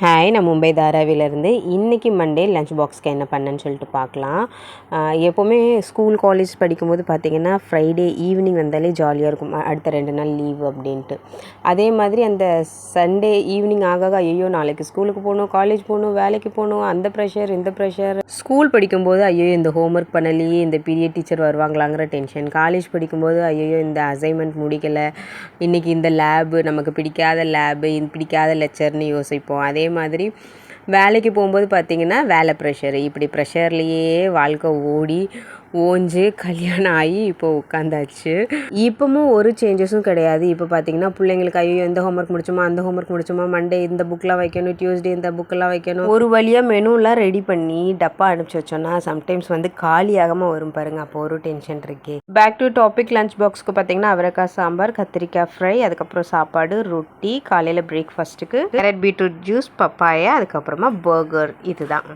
Hi நான் மும்பை தாராவிலேருந்து. இன்றைக்கி Monday lunch பாக்ஸ்க்கு என்ன பண்ணேன்னு சொல்லிட்டு பார்க்கலாம். எப்போவுமே ஸ்கூல் காலேஜ் படிக்கும்போது பார்த்திங்கன்னா ஃப்ரைடே ஈவினிங் வந்தாலே ஜாலியாக இருக்கும். அடுத்த ரெண்டு நாள் லீவ் அப்படின்ட்டு. அதே மாதிரி அந்த சண்டே ஈவினிங் ஆக ஐயோ நாளைக்கு ஸ்கூலுக்கு போகணும் காலேஜ் போகணும் வேலைக்கு போகணும் அந்த ப்ரெஷர் இந்த ப்ரெஷர் ஸ்கூல் படிக்கும்போது ஐயோ இந்த ஹோம்ஒர்க் பண்ணலையே இந்த பீரியட் டீச்சர் வருவாங்களாங்கிற டென்ஷன் காலேஜ் படிக்கும்போது ஐயோ இந்த அசைன்மெண்ட் முடிக்கலை. இன்றைக்கி இந்த லேபு நமக்கு பிடிக்காத லேபு பிடிக்காத லெக்சர்னு யோசிப்போம். அதே அதே மாதிரி வேலைக்கு போகும்போது பார்த்திங்கன்னா வேலை ப்ரெஷரு இப்படி ப்ரெஷர்லேயே வாழ்க்கை ஓடி ஓஞ்சு கல்யாணம் ஆகி இப்போ உட்காந்தாச்சு. இப்போமும் ஒரு சேஞ்சஸும் கிடையாது. இப்போ பார்த்தீங்கன்னா பிள்ளைங்களுக்கு ஐயோ இந்த ஹோம்ஒர்க் முடிச்சோமா அந்த ஹோம்ஒர்க் முடிச்சோமா மண்டே இந்த புக்கெலாம் வைக்கணும் டியூஸ்டே இந்த புக்கெல்லாம் வைக்கணும். ஒரு வழியாக மெனுலாம் ரெடி பண்ணி டப்பா அனுப்பிச்சி வச்சோன்னா சம்டைம்ஸ் வந்து காலியாகாமல் வரும் பாருங்க. அப்போ ஒரு டென்ஷன் இருக்கே. பேக் டு டாபிக் லஞ்ச் பாக்ஸ்க்கு பார்த்தீங்கன்னா அவரைக்காய் சாம்பார் கத்திரிக்காய் ஃப்ரை அதுக்கப்புறம் சாப்பாடு ரொட்டி காலையில் பிரேக்ஃபாஸ்ட்டுக்கு கேரட் பீட்ரூட் ஜூஸ் பப்பாயா அதுக்கப்புறம் பர்கர் இதுதான்